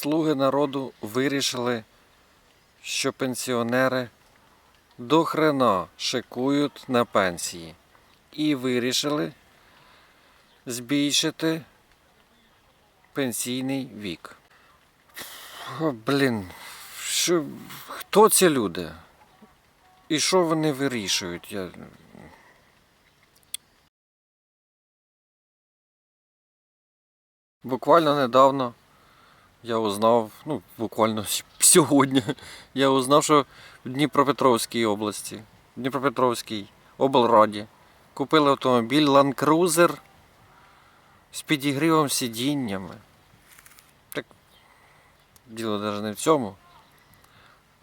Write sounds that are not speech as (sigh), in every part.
Слуги народу вирішили, що пенсіонери до хрена шикують на пенсії. І вирішили збільшити пенсійний вік. О, блін, що, хто ці люди? І що вони вирішують? Я... Буквально недавно я узнав, ну, буквально (laughs) сьогодні, я узнав, що в Дніпропетровській області, в Дніпропетровській облраді купили автомобіль Land Cruiser з підігрівом сидіннями. Так, діло навіть не в цьому.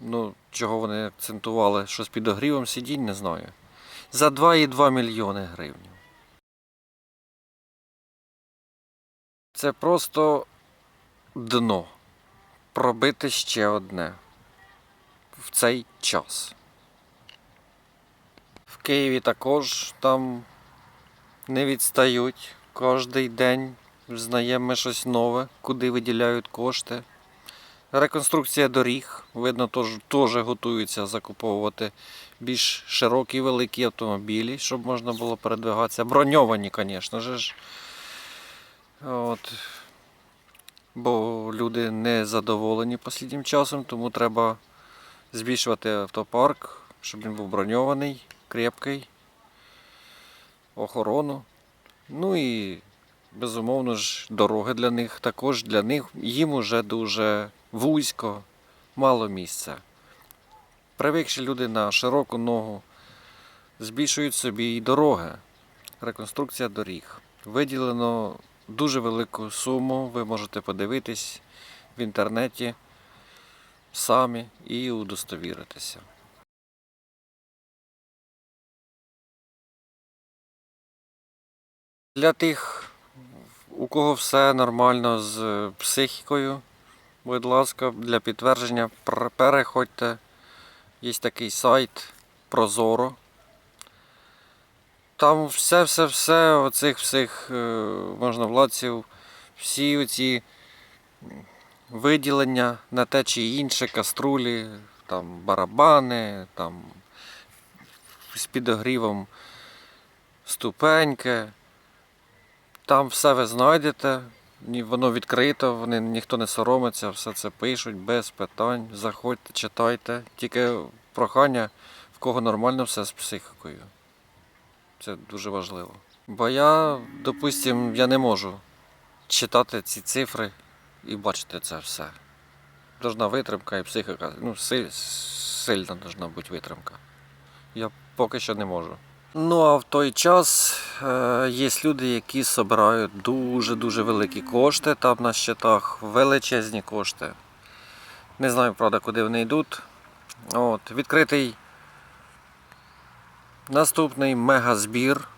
Ну, чого вони акцентували, що з підогрівом сидінь, не знаю. За 2,2 мільйони гривень. Це просто дно. Пробити ще одне в цей час. В Києві також там не відстають. Кожний день знаємо щось нове, куди виділяють кошти. Реконструкція доріг, видно, теж, готуються закуповувати більш широкі великі автомобілі, щоб можна було передвигатися. Броньовані, звісно ж. От. Бо люди не задоволені останнім часом, тому треба збільшувати автопарк, щоб він був броньований, крепкий, охорону. Ну і, безумовно ж, дороги для них також для них їм уже дуже вузько, мало місця. Привикші люди на широку ногу збільшують собі і дороги. Реконструкція доріг. Виділено дуже велику суму, ви можете подивитись в інтернеті самі і удостовіритися. Для тих, у кого все нормально з психікою, будь ласка, для підтвердження переходьте. Є такий сайт Прозоро. Там все-все-все оцих всіх е, можновладців, всі оці виділення на те чи інше, каструлі, там барабани, там з підогрівом ступеньки. Там все ви знайдете, воно відкрито, вони, ніхто не соромиться, все це пишуть без питань. Заходьте, читайте. Тільки прохання, в кого нормально все з психікою. Це дуже важливо. Бо я, допустим, я не можу читати ці цифри і бачити це все. Должна витримка і психіка. Ну, сильна должна бути витримка. Я поки що не можу. Ну а в той час е, є люди, які збирають дуже-дуже великі кошти там на щитах, величезні кошти. Не знаю, правда, куди вони йдуть. От, відкритий наступний мегазбір,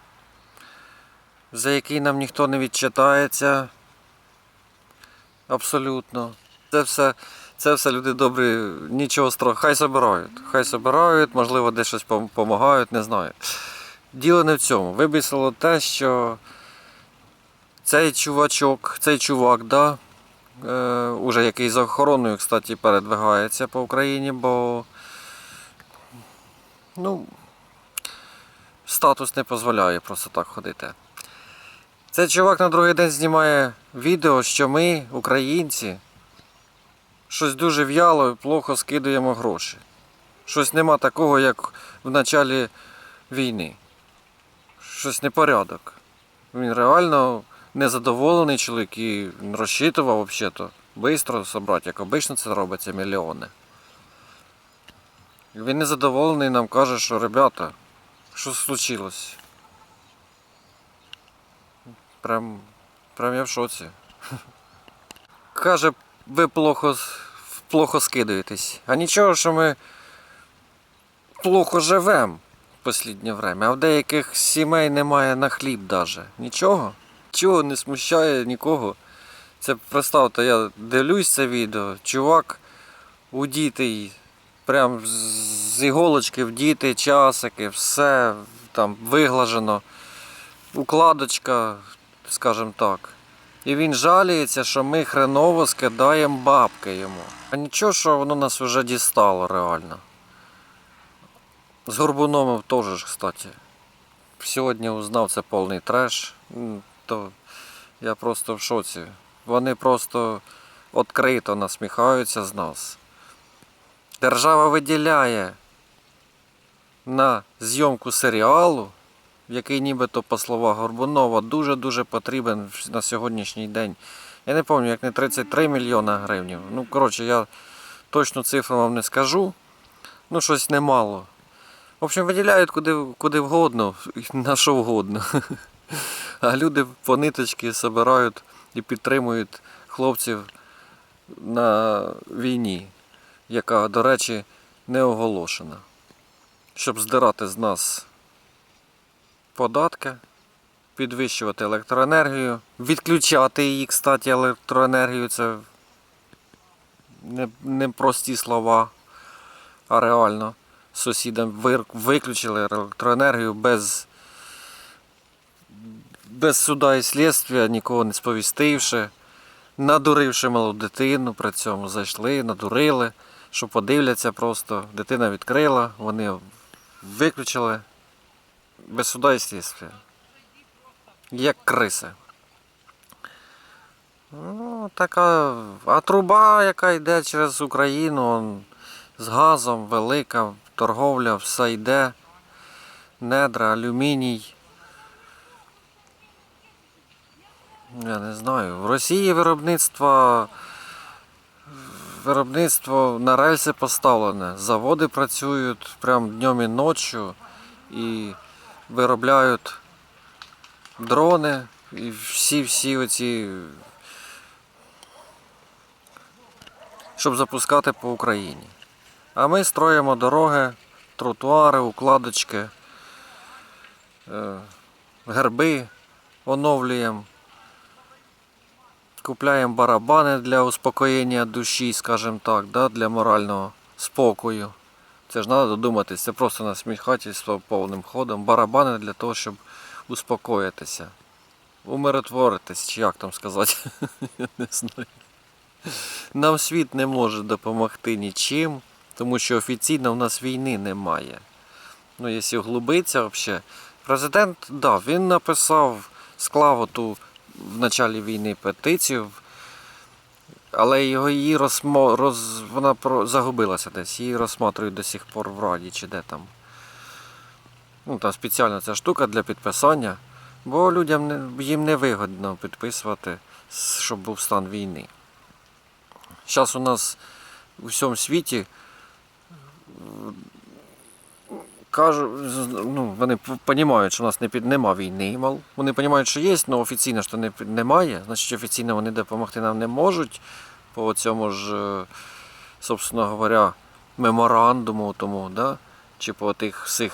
за який нам ніхто не відчитається. Абсолютно. Це все, це все люди добрі, нічого страшного. Хай собирають. Хай собирають, можливо, десь щось допомагають, не знаю. Діло не в цьому. Вибісило те, що цей чувачок, цей чувак, да, е, уже який за охороною, кстати, передвигається по Україні, бо ну, статус не дозволяє просто так ходити. Цей чувак на другий день знімає відео, що ми, українці, щось дуже в'яло і плохо скидуємо гроші. Щось нема такого, як в началі війни. Щось непорядок. Він реально незадоволений чоловік і розчитував взагалі-то швидко зібрати, як обично це робиться мільйони. Він незадоволений нам каже, що ребята, що случилось? Прям, прям я в шоці. (laughs) Каже, ви плохо, плохо скидаєтесь. А нічого, що ми плохо живемо в останнє время, а в деяких сімей немає на хліб даже. Нічого. Чого не смущає нікого. Це представте, я дивлюсь це відео, чувак удітий, прям з- іголочки вдіти, часики, все там виглажено, укладочка, скажімо так. І він жаліється, що ми хреново скидаємо бабки йому. А нічого, що воно нас вже дістало реально. З Горбуном теж, кстати. Сьогодні узнав це повний треш. То я просто в шоці. Вони просто відкрито насміхаються з нас. Держава виділяє на зйомку серіалу, який нібито, по словах Горбунова, дуже-дуже потрібен на сьогоднішній день. Я не пам'ятаю, як не 33 мільйона гривень. Ну, коротше, я точну цифру вам не скажу. Ну, щось немало. В общем, виділяють куди, куди вгодно, (laughs) на що вгодно. (laughs) А люди по ниточки збирають і підтримують хлопців на війні, яка, до речі, не оголошена. Щоб здирати з нас податки, підвищувати електроенергію, відключати її, кстати, електроенергію це не, не прості слова, а реально сусідам виключили електроенергію без, без суда і слідства, нікого не сповістивши, надуривши малу дитину, при цьому зайшли, надурили, що подивляться просто. Дитина відкрила, вони виключили без суда і слідства. Як криси. Ну, така. А труба, яка йде через Україну, он, з газом велика, торговля, все йде. Недра, алюміній. Я не знаю. В Росії виробництво. Виробництво на рельси поставлене. Заводи працюють прям днем і ночі і виробляють дрони і всі-всі оці. Щоб запускати по Україні. А ми строїмо дороги, тротуари, укладочки, е, герби оновлюємо. Купляємо барабани для успокоєння душі, скажімо так, да, для морального спокою. Це ж треба додуматись, це просто насміхательство повним ходом. Барабани для того, щоб успокоїтися. Умиротворитись, чи як там сказати, (laughs) я не знаю. Нам світ не може допомогти нічим, тому що офіційно в нас війни немає. Ну, якщо углубитися взагалі, президент, да, він написав, склав оту в началі війни петицію, але його її розмо, роз, вона про, загубилася десь, її розсматривають до сих пор в Раді чи де там. Ну, там спеціальна ця штука для підписання, бо людям не, їм не вигодно підписувати, щоб був стан війни. Зараз у нас у всьому світі кажуть, ну, вони розуміють, що у нас не під, нема війни, мол. Вони розуміють, що є, але офіційно що не, немає. Значить, офіційно вони допомогти нам не можуть. По цьому ж, е, собственно говоря, меморандуму тому, да? чи по тих всіх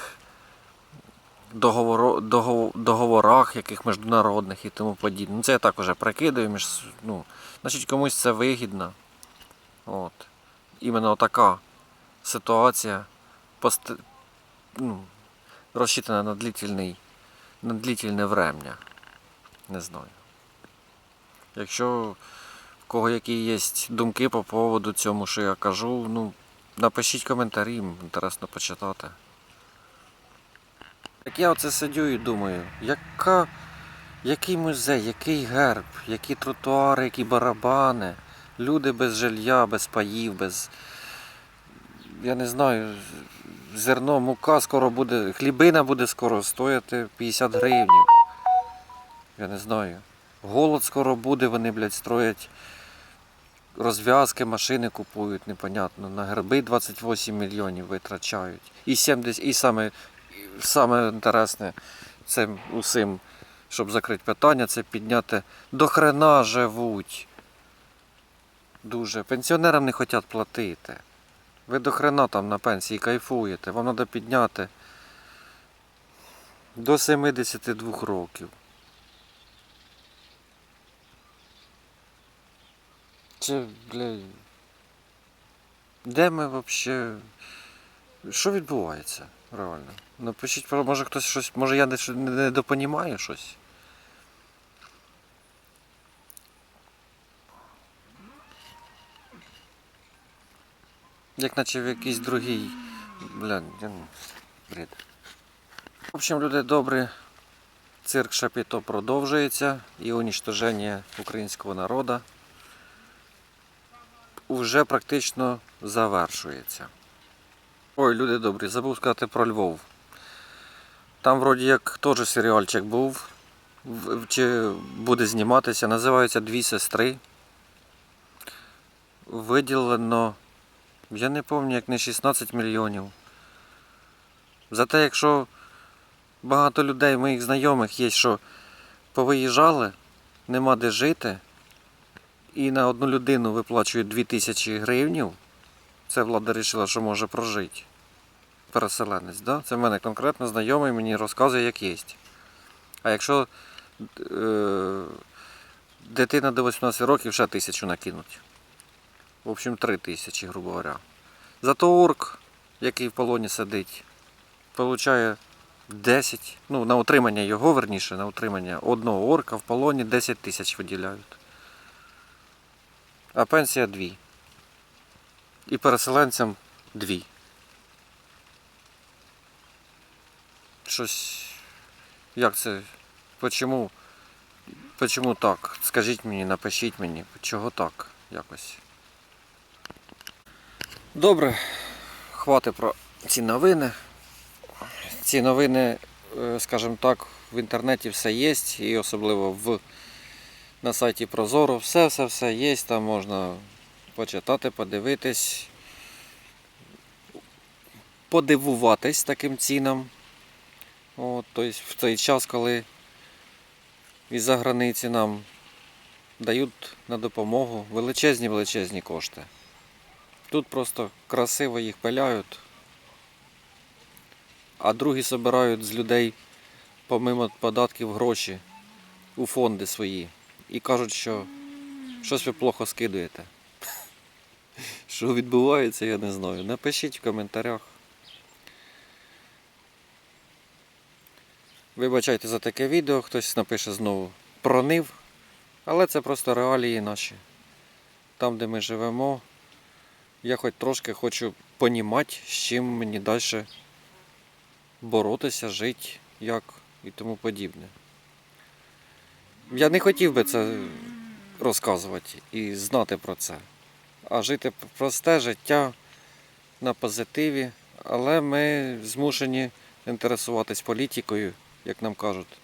договоро, догов- договорах, яких міжнародних і тому подібне. Ну, це я так уже прикидаю, між, ну, значить комусь це вигідно. От. Іменно така ситуація. Ну, розчитана на длительний, на длительне врем'я. Не знаю. Якщо в кого які є думки по поводу цьому, що я кажу, ну, напишіть коментарі, інтересно почитати. Так я оце сидю і думаю, яка, який музей, який герб, які тротуари, які барабани, люди без жилья, без паїв, без. Я не знаю, зерно, мука скоро буде, хлібина буде скоро стояти 50 гривень. Я не знаю. Голод скоро буде, вони, блядь, строять розв'язки, машини купують, непонятно. На герби 28 мільйонів витрачають. І 70, і саме, саме інтересне цим усім, щоб закрити питання, це підняти до хрена живуть. Дуже. Пенсіонерам не хочуть платити. Ви до хрена там на пенсії кайфуєте. Вам треба підняти до 72 років. Це, блядь. Де ми взагалі. Що відбувається реально? Напишіть, може хтось щось. Може я не, не недопонімаю щось. Як наче в якийсь другий. Бля, бред. В общем, люди добрі, цирк Шапіто продовжується і унічтоження українського народу вже практично завершується. Ой, люди добрі, забув сказати про Львов. Там вроді як теж серіальчик був, чи буде зніматися, називається Дві сестри. Виділено, я не пам'ятаю, як не 16 мільйонів. Зате, якщо багато людей, моїх знайомих є, що повиїжджали, нема де жити, і на одну людину виплачують 2000 гривнів, це влада вирішила, що може прожити. Переселенець, да? Це в мене конкретно знайомий мені розказує, як є. А якщо е, дитина до 18 років ще тисячу накинуть. В общем, 3 тисячі, грубо говоря. Зато орк, який в полоні сидить, получає 10, ну, на утримання його, верніше, на утримання одного орка в полоні 10 тисяч виділяють. А пенсія 2. І переселенцям 2. Щось. Як це? Почому? Почому так? Скажіть мені, напишіть мені, чого так якось. Добре, хватить про ці новини. Ці новини, е, скажімо так, в інтернеті все є, і особливо в, на сайті Прозоро. Все-все-все є, там можна почитати, подивитись, подивуватись таким цінам. От, тобто в той час, коли із-за границі нам дають на допомогу величезні величезні кошти. Тут просто красиво їх пиляють, а другі збирають з людей помимо податків гроші у фонди свої і кажуть, що щось ви плохо скидуєте. (laughs) Що відбувається, я не знаю. Напишіть в коментарях. Вибачайте за таке відео, хтось напише знову пронив, але це просто реалії наші. Там, де ми живемо, я хоч трошки хочу понімати, з чим мені далі боротися, жити, як і тому подібне. Я не хотів би це розказувати і знати про це, а жити просте життя на позитиві, але ми змушені інтересуватись політикою, як нам кажуть,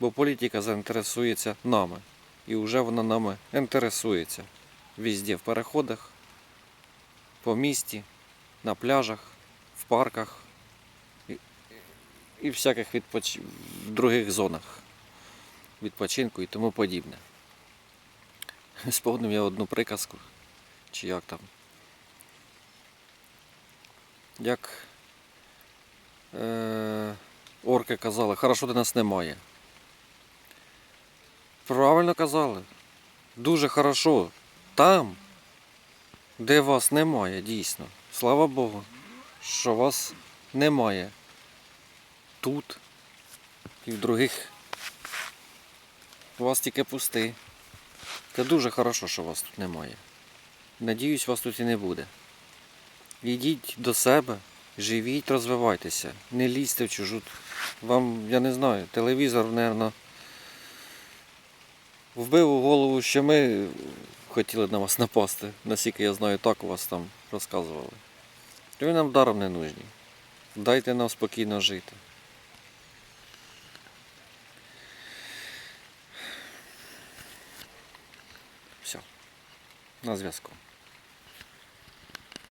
бо політика заінтересується нами. І вже вона нами інтересується. Везде в переходах, по місті, на пляжах, в парках і, і всяких відпоч... в других зонах відпочинку і тому подібне. (laughs) Сповнив я одну приказку, чи як там. Як е, орки казали, хорошо де нас немає. Правильно казали. Дуже хорошо. Там, де вас немає, дійсно. Слава Богу, що вас немає. Тут і в других у вас тільки пусти. Це дуже хорошо, що вас тут немає. Надіюсь, вас тут і не буде. Йдіть до себе, живіть, розвивайтеся, не лізьте в чужу. Вам, я не знаю, телевізор, мабуть, вбив у голову, що ми хотіли на вас напасти. Наскільки я знаю, так у вас там розказували. Ви нам даром не нужні. Дайте нам спокійно жити. Все. На зв'язку.